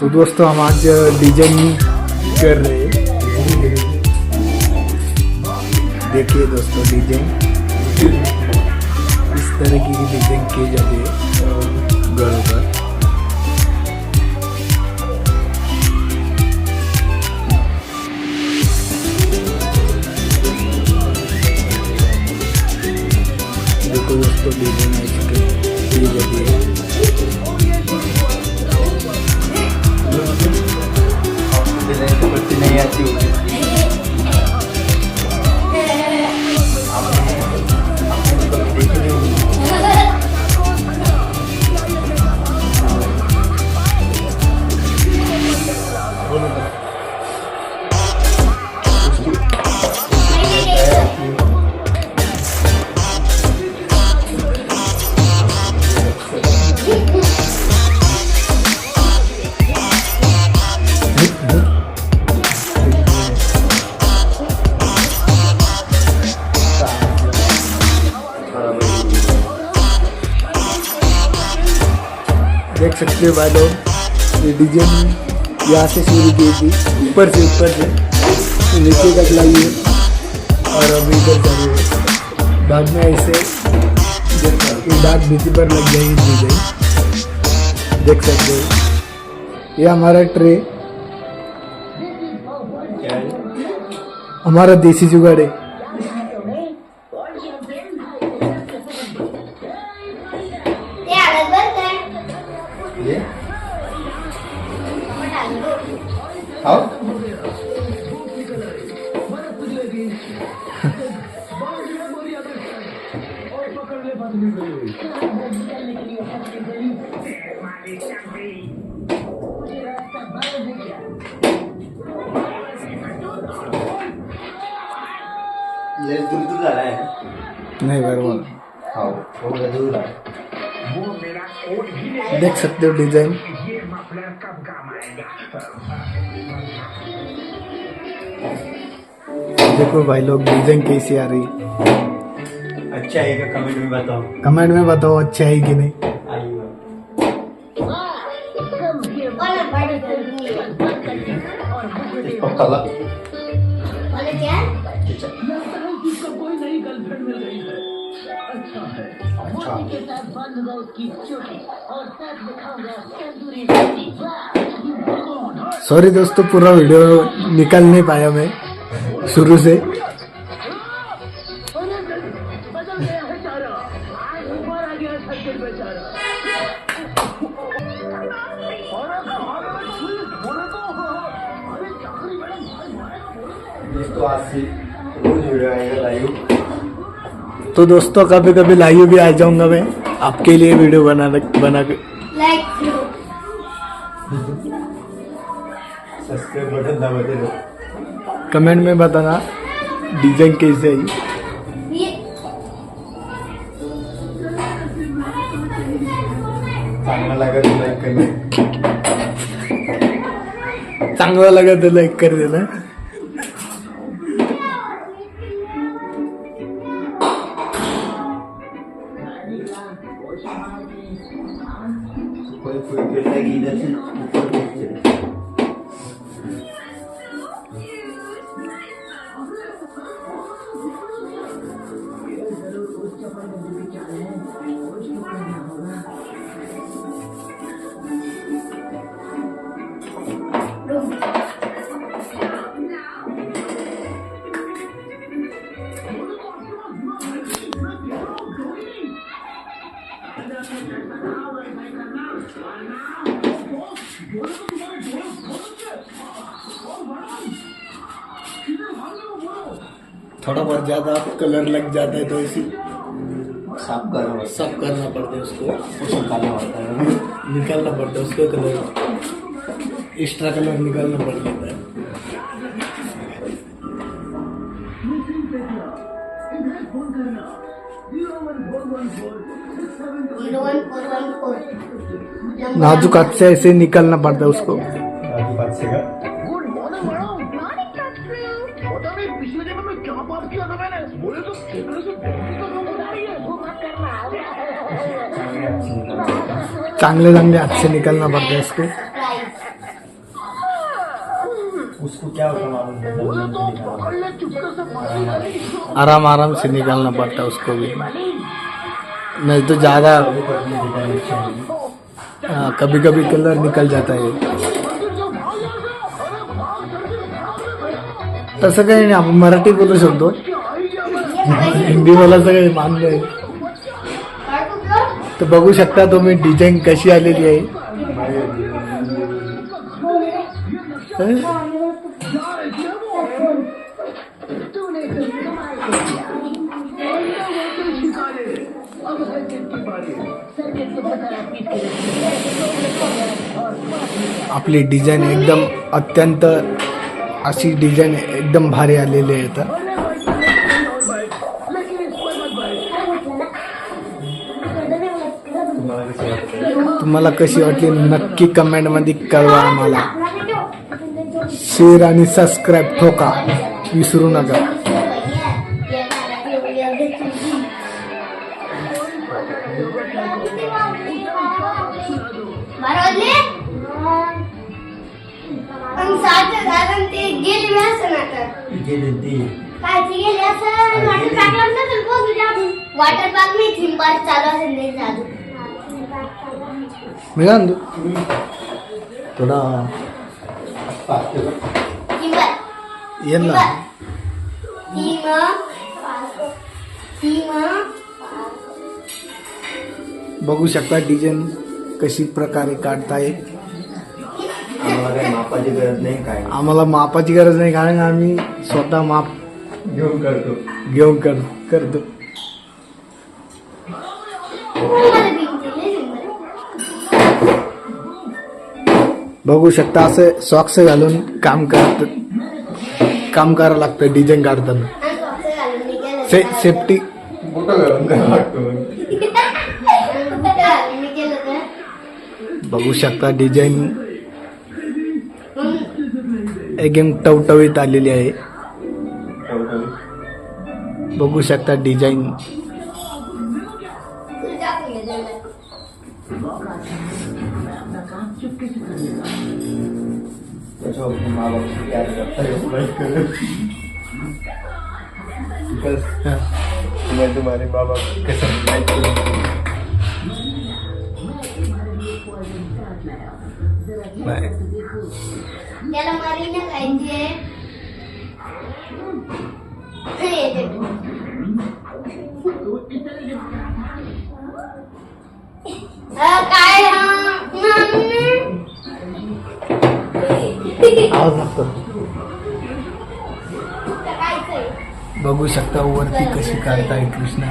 तो दोस्तों, हम आज डिज़ाइन कर रहे देखिए दोस्तों डिज़ाइन इस तरह की डिज़ाइन की जाती है। घरों पर देखो दोस्तों डिज़ाइन की जाती है। नहीं आती देख सकते हो भाई लोग ये डिजाइन यहाँ से शुरू की थी ऊपर से ऊपर से। नीचे तक है और अभी इधर रही है। बाद में ऐसे दाग भित्ति पर लग जाएगी डिजाइन देख सकते हो। ये हमारा ट्रे। हमारा देसी जुगाड़ है। दूर दूर आ रहा है नहीं बरबर. खाओ वो दूर आ देख सकते हो डिज़ाइन देखो भाई लोग डिज़ाइन कैसी आ रही? अच्छा है क्या कमेंट में बताओ? कमेंट में बताओ अच्छा है कि नहीं? पक्का सॉरी दोस्तों पूरा वीडियो निकाल नहीं पाया मैं शुरू से। दोस्तों आज से रोज वीडियो आएगा लाइव तो दोस्तों कभी कभी लाइव भी आ जाऊँगा मैं। आपके लिए वीडियो बना बना के करू सब्सक्राइब बटन दाबते रहो। कमेंट में बताना डिजाइन कैसे आई चांगला लागत लाईक करणे चांगला लगा तो लाईक कर देना कोई कोई कहता है कि इधर से ज़्यादा कलर लग जाता है तो इसी साफ़ करो बस सब करना पड़ता है उसको। निकालना होता है। निकालना पड़ता है उसको कलर। एक्स्ट्रा कलर निकालना पड़ जाता है। नाजुक हाथ से ऐसे निकालना पड़ता है उसको। आगे बात से का? चांगले चांगले हाथ से निकालना पड़ता है उसको प्राइस उसको क्या होता मालूम है जमीन से निकाला। आराम आराम से निकालना पड़ता है उसको भी। नहीं तो ज़्यादा कभी कभी डिजाइन अच्छा है हाँ, कभी कभी कलर निकल जाता है। तसं काही नाही आपण मराठी बोलू शकतो. हिंदी बोलायचं काही मान्य आहे तर बघू शकता तुम्ही डिझाईन कशी आलेली आहे. आपली डिझाईन एकदम अत्यंत अशी डिझाईन एकदम भारी आलेली आहे आता तुम्हाला तुम्हाला कशी वाटली? नक्की कमेंटमध्ये कळवा आम्हाला. शेअर आणि सबस्क्राईब ठोका. विसरू नका. गेले बी असं ना तर गेली ती काय ते गेले असं वाटर पार्कला नसेल पोहोचू द्या वॉटर पार्क नाही थीम पार्क चालू असेल नाही चालू मी काय म्हणतो थोडा. थीम पार्क येईल ना. थीम थीम बघू शकता डिझाईन कशी प्रकारे काढताय आम्हाला काही मापाची गरज नाही काय. आम्हाला मापाची गरज नाही कारण आम्ही स्वतः माप घेऊन करतो. घेऊन कर करतो. बघू शकता असं सॉक्स घालून काम करत काम करावं लागतं डिझाईन काढताना. से सेफ्टी बघू शकता डिझाईन एकदम टवटवीत आलेली आहे. बघू शकता डिझाईन. त्याच्यावर माँ बाप करूँ त्याला मरीना खायची काय? बघू शकता वरती कशी काढताय कृष्णा.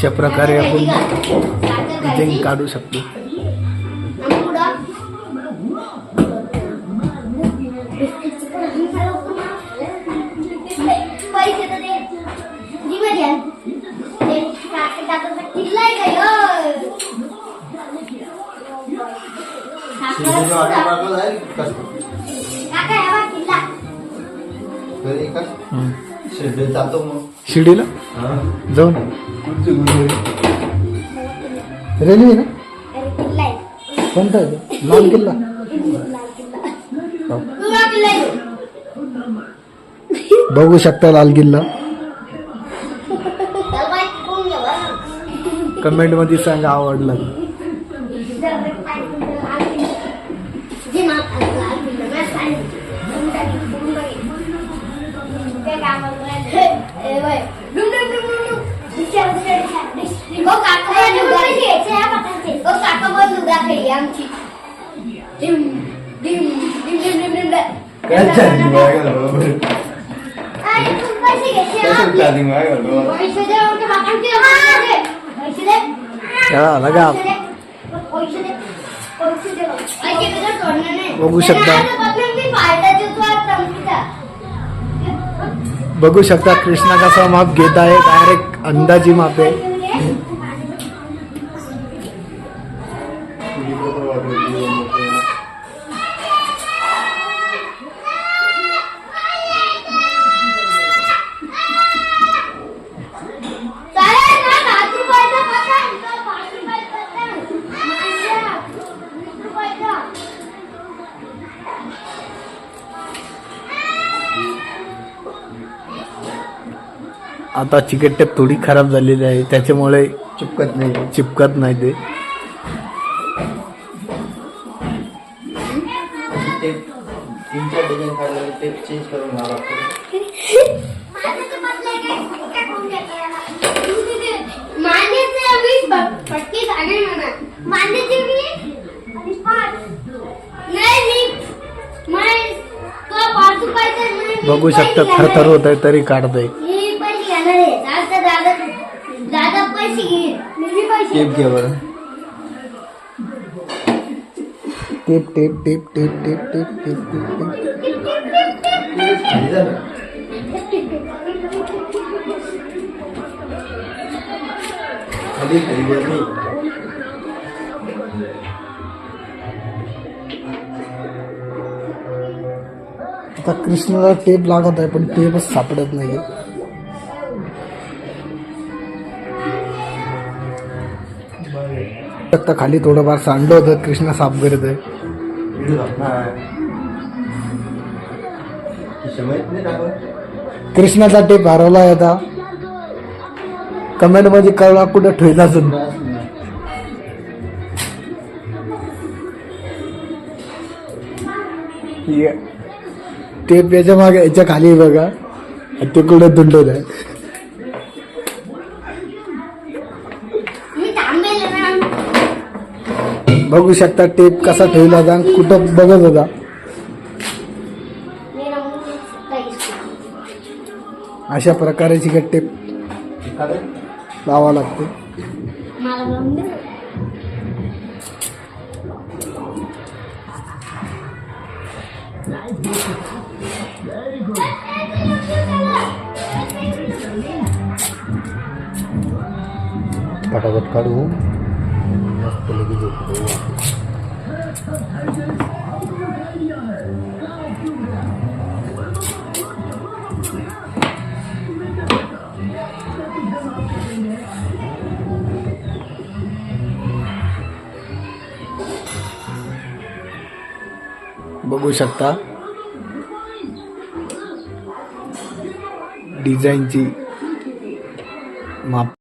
अशा प्रकारे आपण डिझाईन. काढू शकतो. शिर्डीला? कुठची गुरुवारी रेल्वे ना अरे किल्ला आहे कोणता आहे? लाल किल्ला. बघू शकता लाल किल्ला त्याला बाई कोण घ्या बरं. कमेंटमध्ये सांगा आवडला बगू शकता कृष्णा का माप घेत है डायरेक्ट अंदाजी मापे आता चिकट टेप थोडी खराब झालेली आहे त्याच्यामुळे चिपकत नाही चिपकत नाही ते ते तीन चार डिझाईन काढले ते चेंज करून घ्यावं लागतं मान्याचं बदलाय काय? काय करून घेता याला? टेप घ्या बरं tape tape tape tape tape tape tape tape tape आता कृष्णाला टेप लागत आहे पण टेपच सापडत नाही आता खाली थोडंफार सांडलं होतं. कृष्णा साफ करत आहे. कृष्णाचा टेप हरवला आहे आता. कमेंटमध्ये कळला कुठं ठेवला सुद्धा टेप याच्या मागे याच्या खाली बघा. ते कुठं दुंडत बघू शकता टेप कसा ठेवला जा कुठं बघत होता. अशा प्रकारे चिकट टेप लावा लागते. फटाफट काढू. बघू शकता. डिझाईनची माप